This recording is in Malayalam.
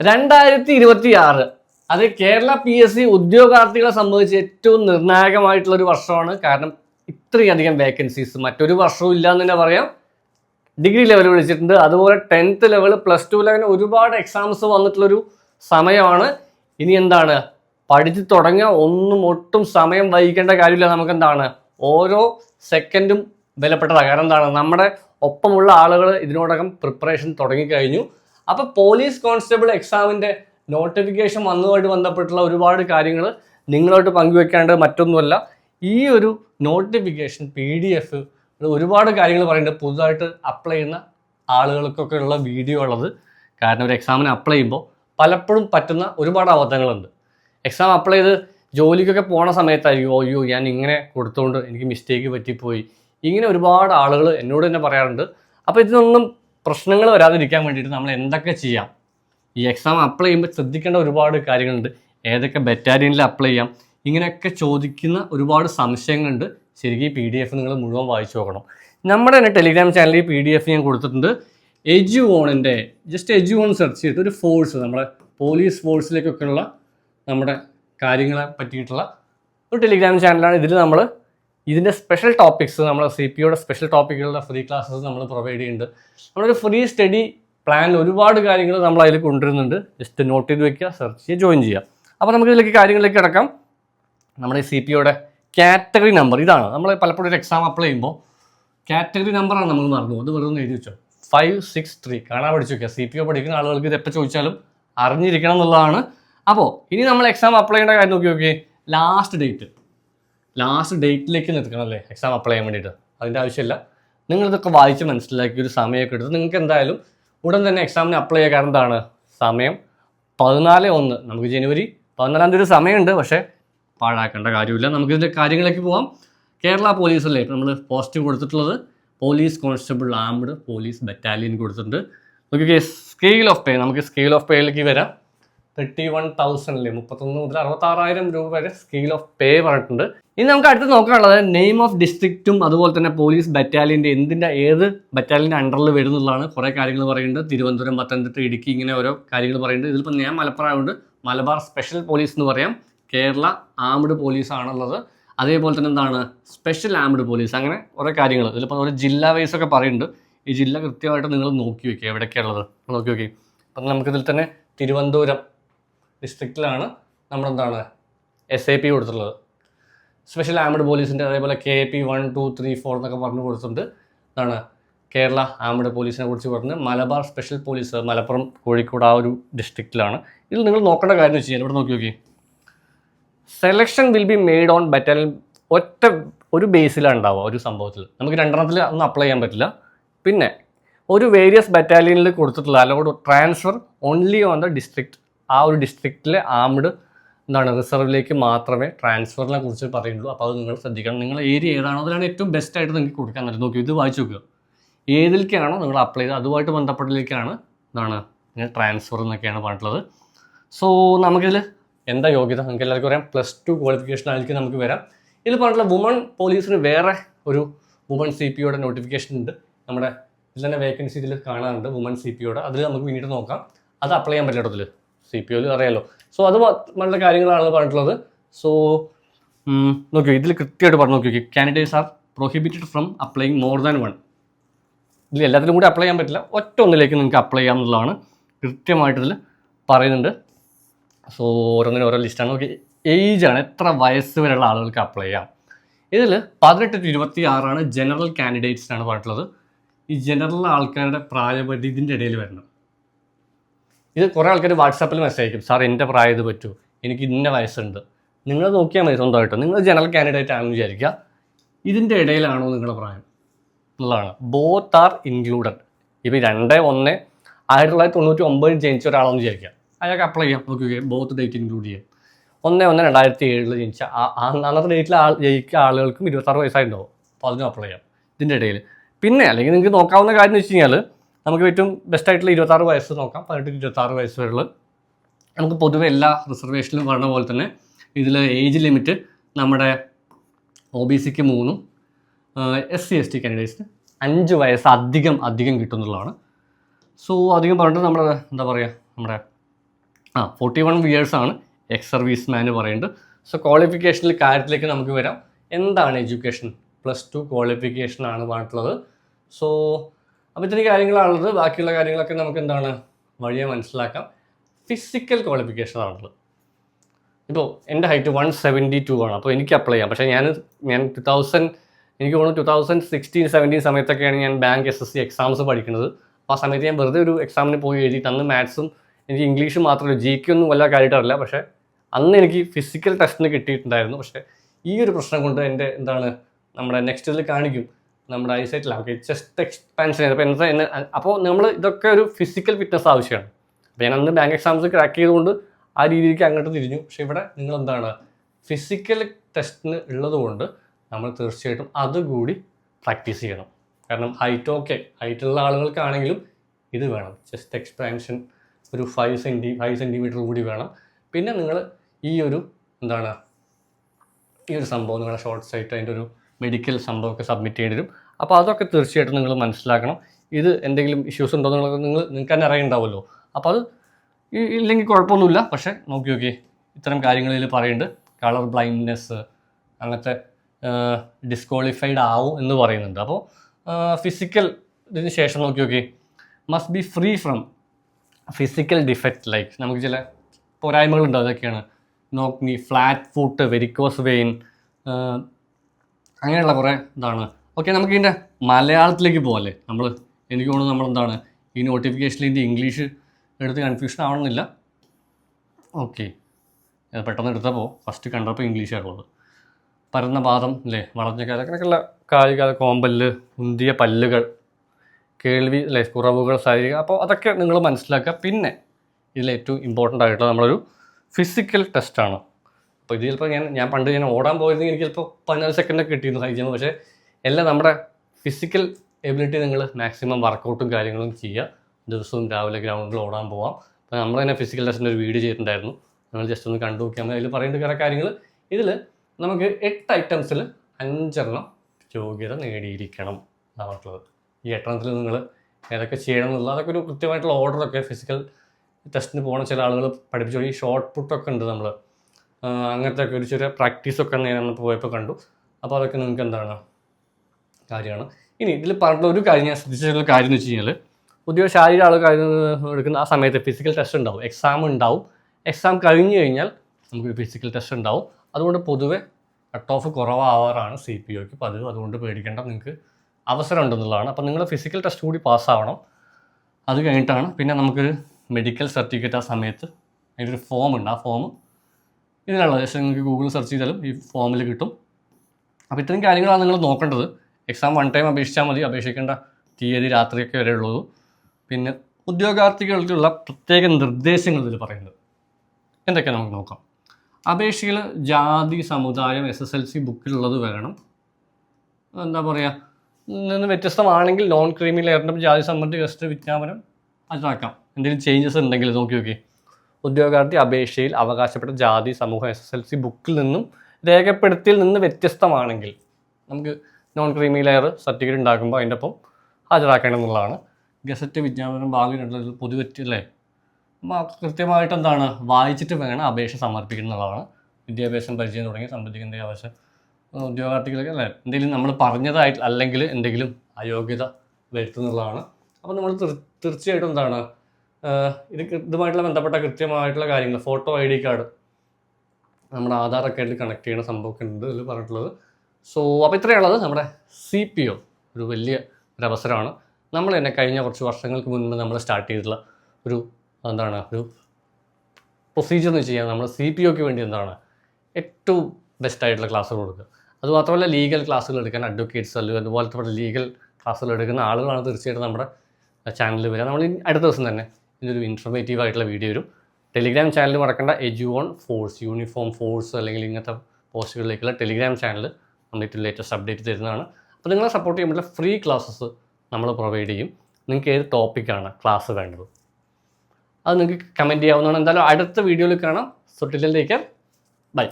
രണ്ടായിരത്തി ഇരുപത്തി ആറ് അത് കേരള പി എസ് സി ഉദ്യോഗാർത്ഥികളെ സംബന്ധിച്ച് ഏറ്റവും നിർണായകമായിട്ടുള്ള ഒരു വർഷമാണ്. കാരണം ഇത്രയധികം വേക്കൻസീസ് മറ്റൊരു വർഷവും ഇല്ല എന്ന് തന്നെ പറയാം. ഡിഗ്രി ലെവൽ വിളിച്ചിട്ടുണ്ട്. അതുപോലെ tenth level plus two level ഒരുപാട് എക്സാംസ് വന്നിട്ടുള്ളൊരു സമയമാണ്. ഇനി എന്താണ്? പഠിച്ചു തുടങ്ങിയ ഒന്നും ഒട്ടും സമയം വൈകിക്കേണ്ട കാര്യമില്ല. നമുക്ക് എന്താണ് ഓരോ സെക്കൻഡും വിലപ്പെട്ടതാണ്. കാരണം എന്താണ്? നമ്മുടെ ഒപ്പമുള്ള ആളുകൾ ഇതിനോടകം പ്രിപ്പറേഷൻ തുടങ്ങിക്കഴിഞ്ഞു. അപ്പോൾ പോലീസ് കോൺസ്റ്റബിൾ എക്സാമിന്റെ നോട്ടിഫിക്കേഷൻ വന്നതുമായിട്ട് ബന്ധപ്പെട്ടുള്ള ഒരുപാട് കാര്യങ്ങൾ നിങ്ങളായിട്ട് പങ്കുവെക്കേണ്ടത് മറ്റൊന്നുമല്ല. ഈ ഒരു നോട്ടിഫിക്കേഷൻ പി ഡി എഫ് ഒരുപാട് കാര്യങ്ങൾ പറയുന്നുണ്ട് പുതുതായിട്ട് അപ്ലൈ ചെയ്യുന്ന ആളുകൾക്കൊക്കെ ഉള്ള വീഡിയോ ഉള്ളത്. കാരണം ഒരു എക്സാമിന് അപ്ലൈ ചെയ്യുമ്പോൾ പലപ്പോഴും പറ്റുന്ന ഒരുപാട് അബദ്ധങ്ങളുണ്ട്. എക്സാം അപ്ലൈ ചെയ്ത് ജോലിക്കൊക്കെ പോണ സമയത്തായിരിക്കും "ഓ, അയ്യോ ഞാൻ ഇങ്ങനെ കൊടുത്തുകൊണ്ട് എനിക്ക് മിസ്റ്റേക്ക് പറ്റിപ്പോയി. ഇങ്ങനെ ഒരുപാട് ആളുകൾ എന്നോട് തന്നെ പറയാറുണ്ട്. അപ്പോൾ ഇതിനൊന്നും പ്രശ്നങ്ങൾ വരാതിരിക്കാൻ വേണ്ടിയിട്ട് നമ്മൾ എന്തൊക്കെ ചെയ്യാം? ഈ എക്സാം അപ്ലൈ ചെയ്യുമ്പോൾ ശ്രദ്ധിക്കേണ്ട ഒരുപാട് കാര്യങ്ങളുണ്ട്. ഏതൊക്കെ ബറ്റാലിയനിൽ അപ്ലൈ ചെയ്യാം? ഇങ്ങനെയൊക്കെ ചോദിക്കുന്ന ഒരുപാട് സംശയങ്ങളുണ്ട്. ശരിക്കും പി ഡി എഫ് നിങ്ങൾ മുഴുവൻ വായിച്ചു നോക്കണം. നമ്മുടെ തന്നെ ടെലിഗ്രാം ചാനലിൽ പി ഡി എഫ് ഞാൻ കൊടുത്തിട്ടുണ്ട്. എജു ഓണിന്റെ ജസ്റ്റ് എജു ഓൺ സെർച്ച് ചെയ്തിട്ട് ഒരു ഫോഴ്സ് നമ്മുടെ പോലീസ് ഫോഴ്സിലേക്കൊക്കെയുള്ള നമ്മുടെ കാര്യങ്ങളെ പറ്റിയിട്ടുള്ള ഒരു ടെലിഗ്രാം ചാനലാണ് ഇതിൽ നമ്മൾ ഇതിന്റെ സ്പെഷ്യൽ ടോപ്പിക്സ് നമ്മൾ സി പി യുടെ സ്പെഷ്യൽ ടോപ്പിക്കുകളുടെ ഫ്രീ ക്ലാസ്സസ് നമ്മൾ പ്രൊവൈഡ് ചെയ്യുന്നുണ്ട്. നമ്മളൊരു ഫ്രീ സ്റ്റഡി പ്ലാൻ ഒരുപാട് കാര്യങ്ങൾ നമ്മൾ അതിൽ കൊണ്ടുവരുന്നുണ്ട്. ജസ്റ്റ് നോട്ട് ചെയ്ത് വെക്കുക സെർച്ച് ചെയ്യുക ജോയിൻ ചെയ്യുക. അപ്പോൾ നമുക്ക് ഇതിലേക്ക് കാര്യങ്ങളിലേക്ക് കിടക്കാം. നമ്മുടെ സി പി യുടെ കാറ്റഗറി നമ്പർ ഇതാണ്. നമ്മൾ പലപ്പോഴും ഒരു എക്സാം അപ്ലൈ ചെയ്യുമ്പോൾ കാറ്റഗറി നമ്പറാണ് നമ്മൾ മറന്നു അത് വെറുതെ ഒന്ന് എഴുതി വെച്ചോ. ഫൈവ് സിക്സ് ത്രീ കാണാൻ പഠിച്ചു വെക്കുക. സി പി ഒ പഠിക്കുന്ന ആളുകൾക്ക് ഇത് എപ്പോൾ ചോദിച്ചാലും അറിഞ്ഞിരിക്കണം എന്നുള്ളതാണ്. അപ്പോൾ ഇനി നമ്മൾ എക്സാം അപ്ലൈ ചെയ്യേണ്ട കാര്യം നോക്കി നോക്കി ലാസ്റ്റ് ഡേറ്റ് ലാസ്റ്റ് ഡേറ്റിലേക്ക് നിൽക്കണം അല്ലേ എക്സാം അപ്ലൈ ചെയ്യാൻ വേണ്ടിയിട്ട്. അതിന്റെ ആവശ്യമില്ല. നിങ്ങളിതൊക്കെ വായിച്ച് മനസ്സിലാക്കി ഒരു സമയമൊക്കെ എടുത്ത് നിങ്ങൾക്ക് എന്തായാലും ഉടൻ തന്നെ എക്സാമിന് അപ്ലൈ ചെയ്യാൻ കാരണം എന്താണ്? സമയം പതിനാല് ഒന്ന്. നമുക്ക് ജനുവരി പതിനാലാം തീയതി സമയമുണ്ട് പക്ഷേ പാഴാക്കേണ്ട കാര്യമില്ല. നമുക്കിതിന്റെ കാര്യങ്ങളിലേക്ക് പോകാം കേരള പോലീസല്ലേ ഇപ്പം നമ്മൾ പോസ്റ്റ് കൊടുത്തിട്ടുള്ളത് police constable armed police battalion കൊടുത്തിട്ടുണ്ട്. നമുക്ക് സ്കെയിൽ ഓഫ് പേ നമുക്ക് സ്കെയിൽ ഓഫ് പേയിലേക്ക് വരാം. തേർട്ടി വൺ തൗസൻഡിൽ മുപ്പത്തൊന്ന് മുതൽ അറുപത്താറായിരം രൂപ വരെ സ്കെയിൽ ഓഫ് പേ പറഞ്ഞിട്ടുണ്ട്. ഇനി നമുക്ക് അടുത്ത് നോക്കാനുള്ളത് നെയിം ഓഫ് ഡിസ്ട്രിക്റ്റും അതുപോലെ തന്നെ പോലീസ് ബറ്റാലിയന്റെ എന്തിന്റെ ഏത് ബറ്റാലിയന്റെ അണ്ടറിൽ വരുന്നുള്ളതാണ്. കുറേ കാര്യങ്ങൾ പറയുന്നുണ്ട്. തിരുവനന്തപുരം പത്തനംതിട്ട ഇടുക്കി ഇങ്ങനെ ഓരോ കാര്യങ്ങൾ പറയുന്നുണ്ട്. ഇതിലിപ്പോൾ ഞാൻ മലപ്പുറം ആയതുകൊണ്ട് മലബാർ സ്പെഷ്യൽ പോലീസ് എന്ന് പറയാം. കേരള ആംഡ് പോലീസ് ആണുള്ളത്. അതേപോലെ തന്നെ എന്താണ്? സ്പെഷ്യൽ ആംഡ് പോലീസ് അങ്ങനെ കുറേ കാര്യങ്ങൾ. ഇതിലിപ്പോൾ ഓരോ ജില്ലാ വൈസ് ഒക്കെ പറയുന്നുണ്ട്. ഈ ജില്ല കൃത്യമായിട്ട് നിങ്ങൾ നോക്കി വയ്ക്കുക എവിടെയൊക്കെയുള്ളത് നോക്കി നോക്കി അപ്പം നമുക്കിതിൽ തന്നെ തിരുവനന്തപുരം ഡിസ്ട്രിക്റ്റിലാണ് നമ്മളെന്താണ് എസ് ഐ പി കൊടുത്തിട്ടുള്ളത്. സ്പെഷ്യൽ ആംഡ് പോലീസിന്റെ അതേപോലെ K P one two three four എന്നൊക്കെ പറഞ്ഞു കൊടുത്തിട്ടുണ്ട്. എന്താണ് കേരള ആംഡ് പോലീസിനെ കുറിച്ച് പറഞ്ഞ് മലബാർ സ്പെഷ്യൽ പോലീസ് മലപ്പുറം കോഴിക്കോട് ആ ഒരു ഡിസ്ട്രിക്റ്റിലാണ് ഇതിൽ നിങ്ങൾ നോക്കേണ്ട കാര്യം വെച്ച് കഴിഞ്ഞാൽ ഇവിടെ നോക്കി നോക്കി. Selection will be made on battalion ഒറ്റ ഒരു ബേസിലാണ് ഉണ്ടാവുക ഒരു സംഭവത്തിൽ. നമുക്ക് രണ്ടെണ്ണത്തിൽ ഒന്നും അപ്ലൈ ചെയ്യാൻ പറ്റില്ല. പിന്നെ ഒരു വേരിയസ് ബറ്റാലിയനിൽ കൊടുത്തിട്ടുള്ള അല്ലെങ്കിൽ transfer only on the district ആ ഒരു ഡിസ്ട്രിക്റ്റിലെ ആംഡ് എന്താണ് റിസർവിലേക്ക് മാത്രമേ ട്രാൻസ്ഫറിനെ കുറിച്ച് പറയുള്ളൂ അപ്പോൾ അത് നിങ്ങൾ ശ്രദ്ധിക്കണം. നിങ്ങൾ ഏരിയ ഏതാണോ അതിലാണ് ഏറ്റവും ബെസ്റ്റ് ആയിട്ട് നിങ്ങൾക്ക് കൊടുക്കാൻ പറ്റും നോക്കി ഇത് വായിച്ചു നോക്കുക. ഏതിലേക്കാണോ നിങ്ങൾ അപ്ലൈ ചെയ്തത് അതുമായിട്ട് ബന്ധപ്പെട്ടതിലേക്കാണ് എന്താണ് ഇങ്ങനെ ട്രാൻസ്ഫർ എന്നൊക്കെയാണ് പറഞ്ഞിട്ടുള്ളത്. സോ നമുക്കിതിൽ എന്താ യോഗ്യത? നമുക്ക് എല്ലാവർക്കും അറിയാം. പ്ലസ് ടു ക്വാളിഫിക്കേഷൻ ആയിരിക്കും നമുക്ക് വരാം. ഇതിൽ പറഞ്ഞിട്ടുള്ള വുമൺ പോലീസിന് വേറെ ഒരു വുമൺ സി പി ഒയുടെ നോട്ടിഫിക്കേഷൻ ഉണ്ട്. നമ്മുടെ ഇതിൽ തന്നെ വേക്കൻസി ഇതിൽ കാണാറുണ്ട് വുമൺ സി പി ഒയുടെ അതിൽ നമുക്ക് പിന്നീട് നോക്കാം. അത് അപ്ലൈ ചെയ്യാൻ പറ്റില്ല ഇതിൽ സി പി ഒയിൽ അറിയാലോ. സോ അത് നല്ല കാര്യങ്ങളാണ് പറഞ്ഞിട്ടുള്ളത്. സോ നോക്കിയോ ഇതിൽ കൃത്യമായിട്ട് പറഞ്ഞു നോക്കി candidates are prohibited from applying more than one ഇതിൽ എല്ലാത്തിലും കൂടി അപ്ലൈ ചെയ്യാൻ പറ്റില്ല. ഒറ്റ ഒന്നിലേക്ക് നിങ്ങൾക്ക് അപ്ലൈ ചെയ്യാം എന്നുള്ളതാണ് കൃത്യമായിട്ട് ഇതിൽ പറയുന്നുണ്ട്. സോ ഓരോന്നിനും ഓരോ ലിസ്റ്റാണ് നോക്കി ആണ് എത്ര വയസ്സ് വരെയുള്ള ആളുകൾക്ക് അപ്ലൈ ചെയ്യാം. ഇതിൽ പതിനെട്ട് ടു ഇരുപത്തി ആറാണ് ജനറൽ കാൻഡിഡേറ്റ്സിനാണ് പറഞ്ഞിട്ടുള്ളത്. ഈ ജനറൽ ആൾക്കാരുടെ പ്രായപരിധി ഇതിന്റെ ഇടയിൽ വരണം. ഇത് കുറേ ആൾക്കാർ വാട്സാപ്പിൽ മെസ്സേജ് അയക്കും. സാർ എന്റെ പ്രായം ഇത് പറ്റൂ. എനിക്ക് ഇന്ന വയസ്സുണ്ട്. നിങ്ങൾ നോക്കിയാൽ മതി സ്വന്തമായിട്ട്. നിങ്ങൾ ജനറൽ കാൻഡിഡേറ്റ് ആണെന്ന് വിചാരിക്കുക. ഇതിന്റെ ഇടയിലാണോ നിങ്ങളുടെ പ്രായം? എന്നുള്ളതാണ്. ബോത്ത് ആർ ഇൻക്ലൂഡഡ് ഇപ്പോൾ രണ്ട് ഒന്ന് ആയിരത്തി തൊള്ളായിരത്തി തൊണ്ണൂറ്റി ഒമ്പതിൽ ജനിച്ച ഒരാളെന്ന് വിചാരിക്കുക. അയാൾക്ക് അപ്ലൈ ചെയ്യാം. നോക്കി ബോത്ത് ഡേറ്റ് ഇൻക്ലൂഡ് ചെയ്യാം. ഒന്ന് ഒന്ന് രണ്ടായിരത്തി ഏഴിൽ ജനിച്ച അന്നത്തെ ഡേറ്റിൽ ആൾ ജയിച്ച ആളുകൾക്കും ഇരുപത്താറ് വയസ്സായിട്ടുണ്ടാവും. അപ്പോൾ അതിനും അപ്ലൈ ചെയ്യാം. ഇതിന്റെ ഇടയിൽ പിന്നെ അല്ലെങ്കിൽ നിങ്ങൾക്ക് നോക്കാവുന്ന കാര്യം എന്ന് വെച്ച് കഴിഞ്ഞാൽ നമുക്ക് ഏറ്റവും ബെസ്റ്റ് ആയിട്ടുള്ള ഇരുപത്താറ് വയസ്സ് നോക്കാം. പതിനെട്ട് ഇരുപത്താറ് വയസ്സ് വരെയുള്ള. നമുക്ക് പൊതുവെ എല്ലാ റിസർവേഷനിലും പറഞ്ഞ പോലെ തന്നെ ഇതിൽ ഏജ് ലിമിറ്റ് നമ്മുടെ ഒ ബി സിക്ക് മൂന്നും എസ് സി എസ് ടി കാൻഡിഡേറ്റ്സിന് അഞ്ച് വയസ്സ് അധികം അധികം കിട്ടും എന്നുള്ളതാണ് സോ അധികം പറഞ്ഞിട്ട് നമ്മുടെ എന്താ പറയുക നമ്മുടെ ആ ഫോർട്ടി വൺ ആണ് എക്സ് സർവീസ് മാൻ പറയുന്നത് സോ ക്വാളിഫിക്കേഷനിൽ കാര്യത്തിലേക്ക് നമുക്ക് വരാം. എന്താണ് എഡ്യൂക്കേഷൻ പ്ലസ് ടു ക്വാളിഫിക്കേഷൻ ആണ് പറഞ്ഞിട്ടുള്ളത്. സോ അപ്പോൾ ഇത്രയും കാര്യങ്ങളാണുള്ളത്. ബാക്കിയുള്ള കാര്യങ്ങളൊക്കെ നമുക്ക് എന്താണ് വഴിയെ മനസ്സിലാക്കാം. ഫിസിക്കൽ ക്വാളിഫിക്കേഷൻ ആണുള്ളത്. ഇപ്പോൾ എന്റെ ഹൈറ്റ് വൺ സെവന്റി ടു ആണ്. അപ്പോൾ എനിക്ക് അപ്ലൈ ചെയ്യാം. പക്ഷേ ഞാൻ ഞാൻ ടു തൗസൻഡ് എനിക്ക് തോന്നുന്നു ടു തൗസൻഡ് സിക്സ്റ്റീൻ സെവന്റീൻ സമയത്തൊക്കെയാണ് ഞാൻ bank S S C exams പഠിക്കുന്നത്. അപ്പോൾ ആ സമയത്ത് ഞാൻ വെറുതെ ഒരു എക്സാമിന് പോയി എഴുതി അന്ന് മാത്സും എനിക്ക് ഇംഗ്ലീഷ് മാത്രമല്ല ജി കെ ഒന്നും വല്ല കാര്യമായിട്ടറില്ല പക്ഷേ അന്ന് എനിക്ക് ഫിസിക്കൽ ടെസ്റ്റിന് കിട്ടിയിട്ടുണ്ടായിരുന്നു. പക്ഷേ ഈ ഒരു പ്രശ്നം കൊണ്ട് എന്റെ എന്താണ് നമ്മുടെ നെക്സ്റ്റിൽ കാണിക്കും. നമ്മുടെ ഐസൈറ്റിൽ ഓക്കെ ചെസ്റ്റ് എക്സ്പാൻഷൻ അപ്പോൾ എന്താ അപ്പോൾ നമ്മൾ ഇതൊക്കെ ഒരു ഫിസിക്കൽ ഫിറ്റ്നസ് ആവശ്യമാണ്. അപ്പോൾ ഞാൻ അന്ന് ബാങ്ക് എക്സാംസ് ക്രാക്ക് ചെയ്തുകൊണ്ട് ആ രീതിക്ക് അങ്ങോട്ട് തിരിഞ്ഞു. പക്ഷേ ഇവിടെ നിങ്ങൾ എന്താണ്? ഫിസിക്കൽ ടെസ്റ്റിന് ഉള്ളതുകൊണ്ട് നമ്മൾ തീർച്ചയായിട്ടും അതുകൂടി പ്രാക്ടീസ് ചെയ്യണം. കാരണം ഹൈറ്റ് ഓക്കെ ഹൈറ്റുള്ള ആളുകൾക്കാണെങ്കിലും ഇത് വേണം. ചെസ്റ്റ് എക്സ്പാൻഷൻ ഒരു ഫൈവ് സെന്റി ഫൈവ് സെന്റിമീറ്റർ കൂടി വേണം. പിന്നെ നിങ്ങൾ ഈ ഒരു എന്താണ്? ഈ ഒരു സംഭവം നിങ്ങളുടെ ഷോർട്ട് സൈറ്റ് അതിന്റെ ഒരു മെഡിക്കൽ സംഭവമൊക്കെ സബ്മിറ്റ് ചെയ്യേണ്ടി വരും. അപ്പോൾ അതൊക്കെ തീർച്ചയായിട്ടും നിങ്ങൾ മനസ്സിലാക്കണം. ഇത് എന്തെങ്കിലും ഇഷ്യൂസ് ഉണ്ടോ എന്നുള്ളത് നിങ്ങൾ നിങ്ങൾക്ക് തന്നെ അറിയുണ്ടാവുമല്ലോ അപ്പോൾ അത് ഇല്ലെങ്കിൽ കുഴപ്പമൊന്നുമില്ല. പക്ഷേ നോക്കി നോക്കി ഇത്തരം കാര്യങ്ങളിൽ പറയുന്നുണ്ട്. കളർ ബ്ലൈൻഡ്നെസ് അങ്ങനത്തെ ഡിസ്ക്വാളിഫൈഡ് ആവും എന്ന് പറയുന്നുണ്ട്. അപ്പോൾ ഫിസിക്കൽ ഇതിന് ശേഷം നോക്കി നോക്കി must be free from physical defect like നമുക്ക് ചില പോരായ്മകളുണ്ട്. അതൊക്കെയാണ്. നോക്കി ഫ്ലാറ്റ് ഫുട്ട് വെരിക്കോസ് വെയിൻ അങ്ങനെയുള്ള കുറേ ഇതാണ്. ഓക്കെ നമുക്ക് ഇതിന്റെ മലയാളത്തിലേക്ക് പോകല്ലേ നമ്മൾ എനിക്ക് തോന്നുന്നു നമ്മൾ എന്താണ് ഈ നോട്ടിഫിക്കേഷനിൽ ഇതിന്റെ ഇംഗ്ലീഷ് എടുത്ത് കൺഫ്യൂഷൻ ആവണമെന്നില്ല. ഓക്കെ പെട്ടെന്ന് എടുത്തപ്പോൾ ഫസ്റ്റ് കണ്ടപ്പോൾ ഇംഗ്ലീഷ് ആയിട്ടുള്ളത് പരന്ന പാദം അല്ലേ? വളഞ്ഞ കാല അങ്ങനെയൊക്കെയുള്ള കായിക കോമ്പല്ല് ഉന്തിയ പല്ലുകൾ കേൾവി അല്ലേ? കുറവുകൾ ശാരീരിക അപ്പോൾ അതൊക്കെ നിങ്ങൾ മനസ്സിലാക്കുക. പിന്നെ ഇതിൽ ഏറ്റവും ഇമ്പോർട്ടന്റ് ആയിട്ടുള്ള നമ്മളൊരു ഫിസിക്കൽ ടെസ്റ്റാണ് അപ്പോൾ ഇത് ചിലപ്പോൾ ഞാൻ ഞാൻ പണ്ട് ഞാൻ ഓടാൻ പോയിരുന്നെങ്കിൽ എനിക്ക് ചിലപ്പോൾ പതിനാല് സെക്കൻഡൊക്കെ കിട്ടിയിരുന്നു ഹൈ ജമ്പ് പക്ഷേ എല്ലാം നമ്മുടെ ഫിസിക്കൽ എബിലിറ്റി നിങ്ങൾ മാക്സിമം വർക്കൗട്ടും കാര്യങ്ങളും ചെയ്യുക. ദിവസവും രാവിലെ ഗ്രൗണ്ടിൽ ഓടാൻ പോവാം. അപ്പോൾ നമ്മൾ തന്നെ ഫിസിക്കൽ ടെസ്റ്റിന്റെ ഒരു വീഡിയോ ചെയ്തിട്ടുണ്ടായിരുന്നു. നമ്മൾ ജസ്റ്റ് ഒന്ന് കണ്ടു നോക്കിയാൽ മതി. അതിൽ പറയേണ്ട കുറേ കാര്യങ്ങൾ ഇതിൽ നമുക്ക് എട്ട് ഐറ്റംസിൽ അഞ്ചെണ്ണം യോഗ്യത നേടിയിരിക്കണം എന്നാണുള്ളത്. ഈ എട്ടെണ്ണത്തിൽ നിങ്ങൾ ഏതൊക്കെ ചെയ്യണം എന്നുള്ളത് അതൊക്കെ ഒരു കൃത്യമായിട്ടുള്ള ഓർഡറൊക്കെ ഫിസിക്കൽ ടെസ്റ്റിന് പോകുന്ന ചില ആളുകൾ പഠിപ്പിച്ചു. ഈ ഷോർട്ട് പുട്ടൊക്കെ ഉണ്ട് നമ്മൾ അങ്ങനത്തെ ഒക്കെ ഒരു ചെറിയ പ്രാക്ടീസൊക്കെ അന്ന് പോയപ്പോൾ കണ്ടു. അപ്പോൾ അതൊക്കെ നിങ്ങൾക്ക് എന്താണ് കാര്യമാണ്. ഇനി ഇതിൽ പറഞ്ഞ ഒരു കാര്യം ഞാൻ ശ്രദ്ധിച്ചിട്ടുള്ള കാര്യം എന്ന് വെച്ച് കഴിഞ്ഞാൽ പുതിയ ശാരീരിക ആൾ എടുക്കുന്ന ആ സമയത്ത് ഫിസിക്കൽ ടെസ്റ്റ് ഉണ്ടാവും. എക്സാം ഉണ്ടാവും. എക്സാം കഴിഞ്ഞ് കഴിഞ്ഞാൽ നമുക്ക് ഫിസിക്കൽ ടെസ്റ്റ് ഉണ്ടാവും. അതുകൊണ്ട് പൊതുവെ കട്ട് ഓഫ് കുറവാവാറാണ് സി പി ഒക്ക് പതിവ്. അതുകൊണ്ട് പേടിക്കേണ്ട നിങ്ങൾക്ക് അവസരം ഉണ്ടെന്നുള്ളതാണ്. അപ്പോൾ നിങ്ങൾ ഫിസിക്കൽ ടെസ്റ്റ് കൂടി പാസ്സാവണം അത് കഴിഞ്ഞിട്ടാണ് പിന്നെ നമുക്കൊരു മെഡിക്കൽ സർട്ടിഫിക്കറ്റ് ആ സമയത്ത് അതിന്റെ ഒരു ഫോം ഉണ്ട്. ആ ഫോം ഇതിനുള്ളത് ജസ്റ്റ് നിങ്ങൾക്ക് ഗൂഗിൾ സെർച്ച് ചെയ്താലും ഈ ഫോമിൽ കിട്ടും. അപ്പോൾ ഇത്രയും കാര്യങ്ങളാണ് നിങ്ങൾ നോക്കേണ്ടത്. എക്സാം വൺ ടൈം അപേക്ഷിച്ചാൽ മതി. അപേക്ഷിക്കേണ്ട തീയതി രാത്രിയൊക്കെ വരെ ഉള്ളൂ. പിന്നെ ഉദ്യോഗാർത്ഥികൾക്കുള്ള പ്രത്യേക നിർദ്ദേശങ്ങൾ ഇതിൽ പറയുന്നത്. എന്തൊക്കെ നമുക്ക് നോക്കാം. അപേക്ഷയിൽ ജാതി സമുദായം എസ് എസ് എൽ സി ബുക്കിലുള്ളത് വേണം. എന്താ പറയുക നിന്ന് വ്യത്യസ്തമാണെങ്കിൽ നോൺ ക്രീമി ലെയറിന്റെ ജാതി സംബന്ധിച്ച് ജസ്റ്റ് വിജ്ഞാപനം അതാക്കാം എന്തെങ്കിലും ചേഞ്ചസ് ഉണ്ടെങ്കിൽ നോക്കി നോക്കി. ഉദ്യോഗാർത്ഥി അപേക്ഷയിൽ അവകാശപ്പെട്ട ജാതി സമൂഹം എസ് എസ് എൽ സി ബുക്കിൽ നിന്നും രേഖപ്പെടുത്തിയിൽ നിന്ന് വ്യത്യസ്തമാണെങ്കിൽ നമുക്ക് നോൺ ക്രീമി ലെയർ സർട്ടിഫിക്കറ്റ് ഉണ്ടാക്കുമ്പോൾ അതിന്റെ ഒപ്പം എന്നുള്ളതാണ് ഗസറ്റ് വിജ്ഞാപനം ഭാഗമായിട്ടുള്ള പൊതുവെറ്റ് അല്ലേ? അപ്പോൾ കൃത്യമായിട്ട് എന്താണ്? വായിച്ചിട്ട് വേണം അപേക്ഷ സമർപ്പിക്കുന്നുള്ളതാണ് വിദ്യാഭ്യാസം പരിചയം തുടങ്ങി സംബന്ധിക്കുന്ന ആവശ്യം ഉദ്യോഗാർത്ഥികൾക്ക് അല്ലേ? എന്തെങ്കിലും നമ്മൾ പറഞ്ഞതായിട്ട് അല്ലെങ്കിൽ എന്തെങ്കിലും അയോഗ്യത വരുത്തുന്നുള്ളതാണ് അപ്പോൾ നമ്മൾ തീർ- തീർച്ചയായിട്ടും എന്താണ്? ഇത് ഇതുമായിട്ടുള്ള ബന്ധപ്പെട്ട കൃത്യമായിട്ടുള്ള കാര്യങ്ങൾ. ഫോട്ടോ ഐ ഡി കാർഡ് നമ്മുടെ ആധാറൊക്കെ ആയിട്ട് കണക്ട് ചെയ്യുന്ന സംഭവമൊക്കെ ഉണ്ട് ഇതിൽ പറഞ്ഞിട്ടുള്ളത്. സോ അപ്പോൾ ഇത്രയുള്ളത് നമ്മുടെ സി പി ഒ ഒരു വലിയ ഒരു അവസരമാണ്. നമ്മൾ തന്നെ കഴിഞ്ഞ കുറച്ച് വർഷങ്ങൾക്ക് മുൻപ് നമ്മൾ സ്റ്റാർട്ട് ചെയ്തിട്ടുള്ള ഒരു എന്താണ് ഒരു പ്രൊസീജിയർ എന്ന് വെച്ച് കഴിഞ്ഞാൽ നമ്മൾ സി പി ഒക്ക് വേണ്ടി എന്താണ് ഏറ്റവും ബെസ്റ്റ് ആയിട്ടുള്ള ക്ലാസ്സുകൾ കൊടുക്കുക. അതുമാത്രമല്ല ലീഗൽ ക്ലാസ്സുകൾ എടുക്കാൻ അഡ്വക്കേറ്റ്സ് അല്ലെങ്കിൽ അതുപോലത്തെ ലീഗൽ ക്ലാസ്സുകൾ എടുക്കുന്ന ആളുകളാണ് തീർച്ചയായിട്ടും നമ്മുടെ ചാനലിൽ വരിക. നമ്മൾ അടുത്ത ദിവസം തന്നെ ഇതൊരു ഇൻഫർമേറ്റീവ് ആയിട്ടുള്ള വീഡിയോ വരും. ടെലിഗ്രാം ചാനൽ മറക്കേണ്ട. ഓൺ ഫോഴ്സ് യൂണിഫോം ഫോഴ്സ് അല്ലെങ്കിൽ ഇങ്ങനത്തെ പോസ്റ്റുകളിലേക്കുള്ള ടെലിഗ്രാം ചാനൽ നമ്മൾ ലേറ്റസ്റ്റ് അപ്ഡേറ്റ് തരുന്നതാണ്. അപ്പോൾ നിങ്ങളെ സപ്പോർട്ട് ചെയ്യുമ്പോൾ ഫ്രീ ക്ലാസ്സസ് നമ്മൾ പ്രൊവൈഡ് ചെയ്യും. നിങ്ങൾക്ക് ഏത് ടോപ്പിക്കാണ് ക്ലാസ് വേണ്ടത്? അത് നിങ്ങൾക്ക് കമന്റ് ചെയ്യാവുന്നതാണ്. എന്തായാലും അടുത്ത വീഡിയോയിൽ കാണാം. സൊട്ടിലേക്ക് ബൈ